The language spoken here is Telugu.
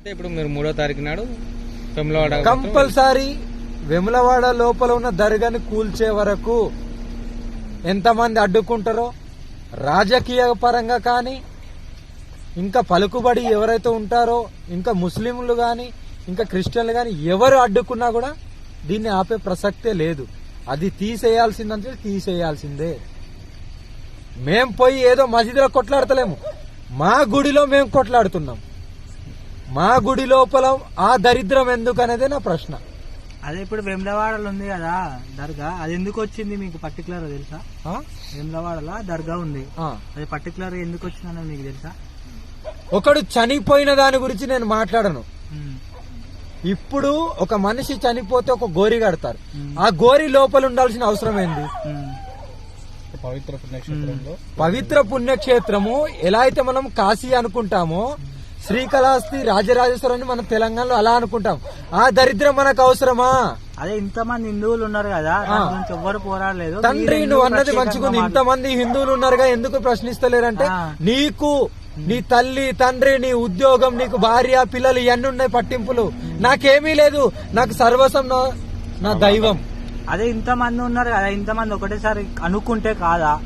అయితే ఇప్పుడు మీరు మూడో తారీఖు నాడు వెములవాడ కంపల్సరీ వెములవాడ లోపల ఉన్న దర్గాని కూల్చే వరకు ఎంతమంది అడ్డుకుంటారో రాజకీయ పరంగా కానీ ఇంకా పలుకుబడి ఎవరైతే ఉంటారో ఇంకా ముస్లింలు కానీ ఇంకా క్రిస్టియన్లు కానీ ఎవరు అడ్డుకున్నా కూడా దీన్ని ఆపే ప్రసక్తే లేదు. అది తీసేయాల్సిందంటే తీసేయాల్సిందే. మేం పోయి ఏదో మసీదులో కొట్లాడతలేము. మా గుడిలో మేము కొట్లాడుతున్నాం. మా గుడి లోపల ఆ దరిద్రం ఎందుకు అనేదే నా ప్రశ్న అదే ఇప్పుడు వెమ్లవాడలో ఉంది కదా దర్గా అది ఎందుకు వచ్చింది మీకు పర్టికులర్ తెలుసా? వెమ్లవాడలో దర్గా ఉంది ఆ. అది పర్టికులర్ ఎందుకు వచ్చిందని మీకు తెలుసా ఒకడు చనిపోయిన దాని గురించి నేను మాట్లాడను. ఇప్పుడు ఒక మనిషి చనిపోతే ఒక గోరి కడతారు. ఆ గోరి లోపల ఉండాల్సిన అవసరం ఏంది. పవిత్ర పుణ్యక్షేత్రంలో పవిత్ర పుణ్యక్షేత్రము ఎలా అయితే మనం కాశీ అనుకుంటామో శ్రీకాళహస్తి రాజరాజేశ్వరాన్ని మనం తెలంగాణలో అలా అనుకుంటాం. ఆ దరిద్రం మనకు అవసరమా? అదే ఇంతమంది హిందువులు ఉన్నారు కదా ఎవ్వరు పోరాడలేదు. తండ్రి నువ్వు ఎందుకు అన్నది మంచిగుంది. ఇంతమంది హిందువులు ఉన్నారుగా ఎందుకు ప్రశ్నిస్తలేరంటే. నీకు నీ తల్లి తండ్రి నీ ఉద్యోగం నీకు భార్య పిల్లలు ఇవన్నీ ఉన్నాయి పట్టింపులు. నాకేమీ లేదు. నాకు సర్వసం నా- నా దైవం. అదే ఇంతమంది ఉన్నారు కదా ఇంతమంది ఒకటేసారి అనుకుంటే కాదా?